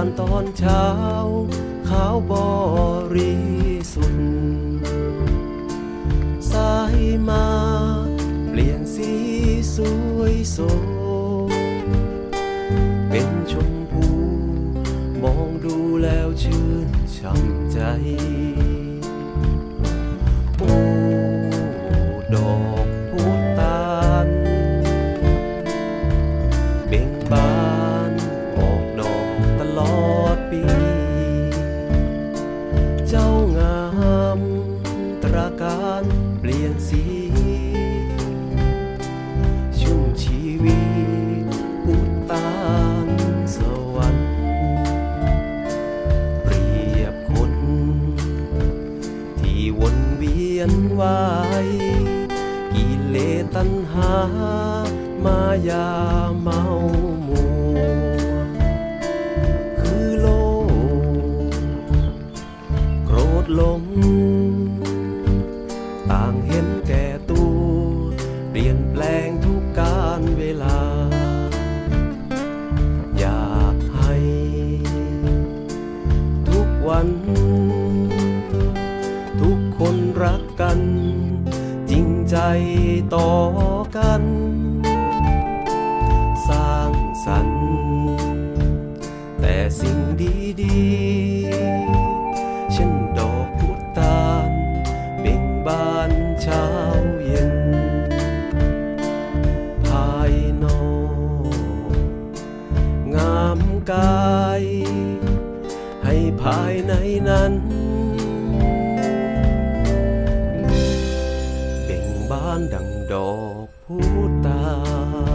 านตอนเช้า ขาวบริสุทธิ์สายมา เปลี่ยนสีสวยโสดเป็นชมพู มองดูแล้วชื่นช่ำใจ เวียนวายกิเลสตัณหามายาเมามัวคือโลกโกรธหลง สิ่งดีๆเช่นดอกพุตานเบ่งบานเช้าเย็น ภายนอก งามกาย ให้ภายในนั้นเบ่งบานดังดอกพุตาน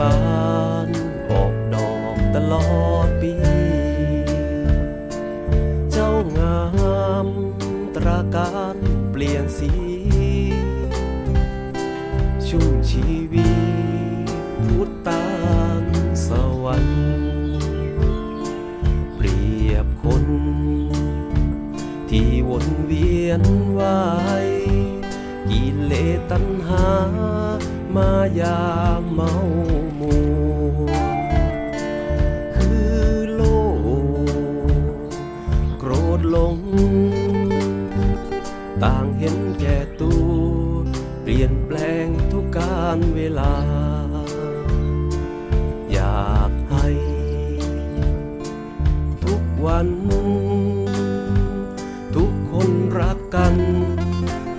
บานออกดอกตลอดปี เจ้างามตราการเปลี่ยนสี ชุ่มชีวีพุตานสวรรค์เปรียบคน ที่วนเวียนวายกิเลสตัณหามายาเมา ต่างเห็นแก่ตัว เปลี่ยนแปลงทุกการเวลา อยากให้ ทุกวัน ทุกคนรักกัน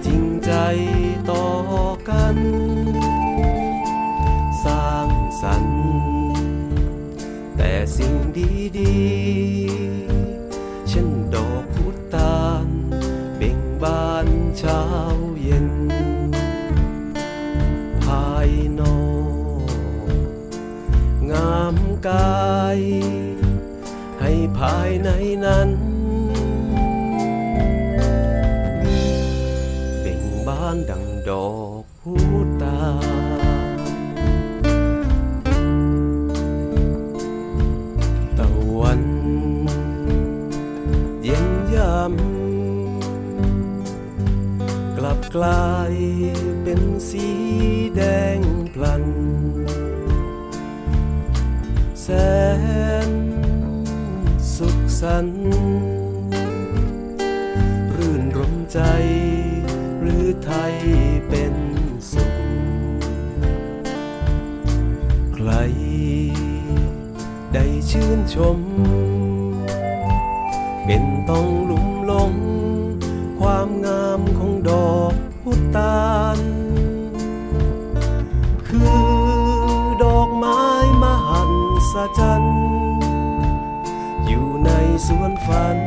จริงใจต่อกัน สร้างสรรค์ แต่สิ่งดีๆ กาย ให้ภายในนั้น เบ่งบานดังดอกพุตา ตะวัน เย็นยำกลับกลายเป็นสีแดงพลัน แสนสุขสันต์รื่นรมใจ หรือไทยเป็นสุข ใครได้ชื่นชม เป็นต้องหลุมหลงความงาม ศจรรย์อยู่ในสวนฝัน